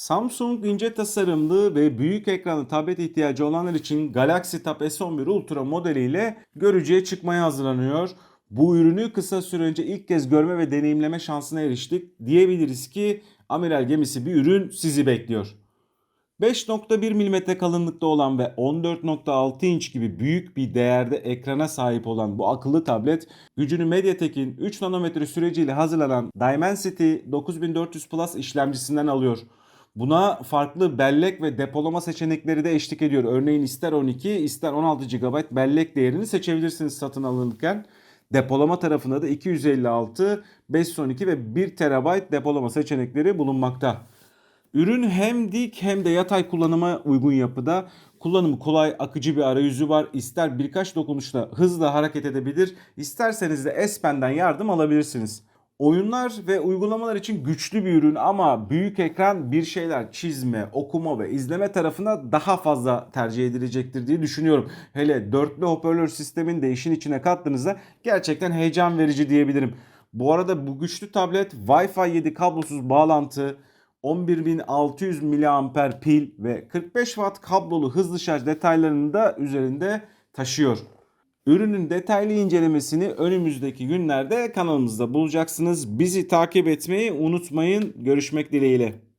Samsung ince tasarımlı ve büyük ekranlı tablet ihtiyacı olanlar için Galaxy Tab S11 Ultra modeliyle görücüye çıkmaya hazırlanıyor. Bu ürünü kısa süre önce ilk kez görme ve deneyimleme şansına eriştik. Diyebiliriz ki amiral gemisi bir ürün sizi bekliyor. 5.1 mm kalınlıkta olan ve 14.6 inç gibi büyük bir değerde ekrana sahip olan bu akıllı tablet gücünü MediaTek'in 3 nanometre süreciyle hazırlanan Dimensity 9400 Plus işlemcisinden alıyor. Buna farklı bellek ve depolama seçenekleri de eşlik ediyor. Örneğin ister 12 ister 16 GB bellek değerini seçebilirsiniz satın alınırken. Depolama tarafında da 256, 512 ve 1 TB depolama seçenekleri bulunmakta. Ürün hem dik hem de yatay kullanıma uygun yapıda. Kullanımı kolay, akıcı bir arayüzü var. İster birkaç dokunuşla hızla hareket edebilir, isterseniz de S Pen'den yardım alabilirsiniz. Oyunlar ve uygulamalar için güçlü bir ürün ama büyük ekran bir şeyler çizme, okuma ve izleme tarafına daha fazla tercih edilecektir diye düşünüyorum. Hele dörtlü hoparlör sistemini de işin içine kattığınızda gerçekten heyecan verici diyebilirim. Bu arada bu güçlü tablet Wi-Fi 7 kablosuz bağlantı, 11600 mAh pil ve 45 Watt kablolu hızlı şarj detaylarını da üzerinde taşıyor. Ürünün detaylı incelemesini önümüzdeki günlerde kanalımızda bulacaksınız. Bizi takip etmeyi unutmayın. Görüşmek dileğiyle.